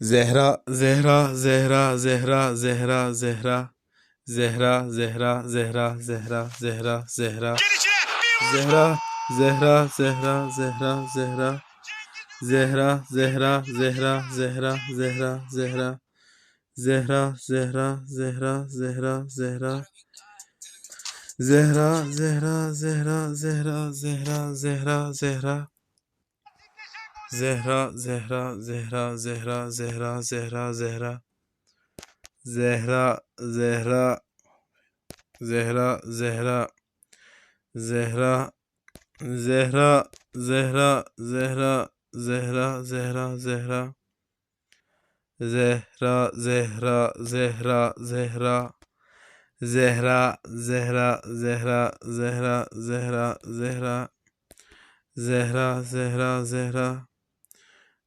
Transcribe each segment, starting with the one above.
Zehra, Zehra, Zehra, Zehra, Zehra, Zehra. Zehra, Zehra, Zehra, Zehra, Zehra, Zehra. Zehra, Zehra, Zehra, Zehra, Zehra. Zehra, Zehra, Zehra, Zehra, Zehra, Zehra. Zehra, Zehra, Zehra, Zehra, Zehra. Zehra, Zehra, Zehra, Zehra, Zehra, Zehra, Zehra. Zehra, Zehra, Zehra, Zehra, Zehra, Zehra, Zehra. Zehra, Zehra, Zehra, Zehra. Zehra, Zehra, Zehra, Zehra, Zehra, Zehra, Zehra. Zehra, Zehra, Zehra, Zehra. Zehra, Zehra, Zehra, Zehra, Zehra, Zehra. Zehra, Zehra, Zehra.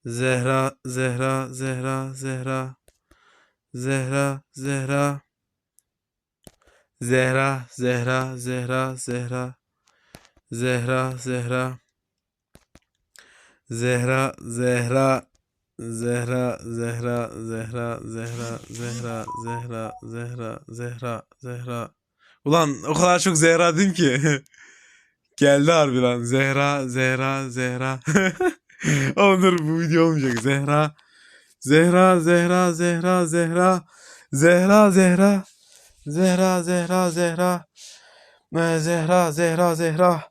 Zehra, Zehra, Zehra, Zehra. Zehra, Zehra. Zehra, Zehra, Zehra, Zehra. Zehra, Zehra. Zehra, Zehra. Zehra, Zehra, Zehra, Zehra, Zehra, Zehra, Zehra, Zehra, Zehra. Ulan o kadar çok Zehra dedim ki. Geldi harbi lan. Zehra, Zehra, Zehra. Dur bu video olmayacak. Zehra. Zehra, Zehra, Zehra, Zehra. Zehra, Zehra. Zehra, Zehra, Zehra. Ee, Zehra, Zehra, Zehra.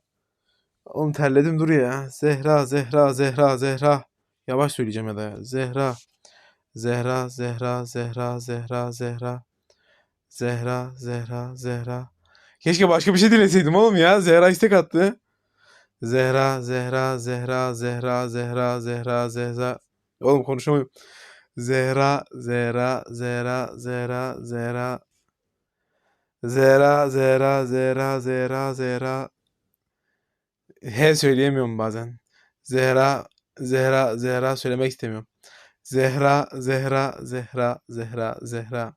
Oğlum terledim dur ya. Zehra, Zehra, Zehra, Zehra. Yavaş söyleyeceğim ya da. Zehra. Zehra, Zehra, Zehra, Zehra, Zehra. Zehra, Zehra, Zehra. Keşke başka bir şey dileseydim oğlum ya. Zehra istek attı. Zehra, Zehra, Zehra, Zehra, Zehra, Zehra, Zehra. Oğlum konuşamıyorum. Zehra, Zehra, Zehra, Zehra, Zehra. Zehra, Zehra, Zehra, Zehra, Zehra. He söyleyemiyorum bazen. Zehra, Zehra, Zehra söylemek istemiyorum. Zehra, Zehra, Zehra, Zehra, Zehra.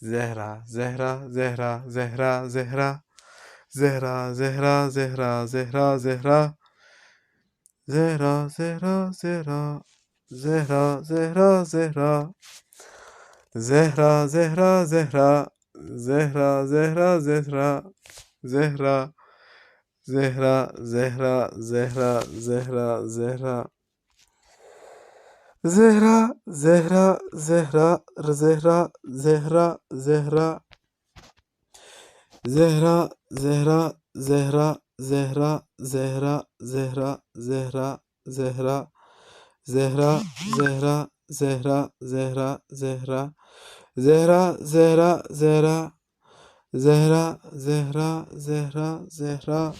Zehra, Zehra, Zehra, Zehra, Zehra. Zehra, Zehra, Zehra, Zehra, Zehra. Zehra, Zehra, Zehra. Zehra, Zehra, Zehra. Zehra, Zehra, Zehra. Zehra, Zehra, Zehra. Zehra. Zehra, Zehra, Zehra, Zehra, Zehra. Zehra, Zehra, Zehra, Zehra, Zehra, Zehra. Zehra, Zehra, Zehra, Zehra, Zehra, Zehra, Zehra, Zehra. Zehra, Zehra, Zehra, Zehra, Zehra. Zehra, Zehra, Zehra. Zehra, Zehra, Zehra, Zehra.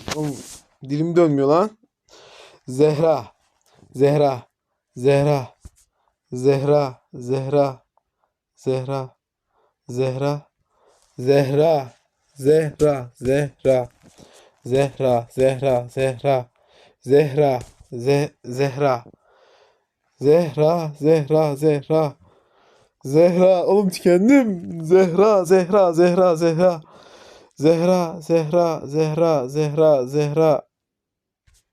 Dilim dönmüyor lan. Zehra, Zehra, Zehra, Zehra, Zehra, Zehra, Zehra, Zehra, Zehra, Zehra, Zehra, Zehra, Zehra, Zehra, Ze Zehra, Zehra, Zehra, Zehra, Zehra, oğlum tükendim. Zehra, Zehra, Zehra, Zehra. Zehra, Zehra, Zehra, Zehra, Zehra.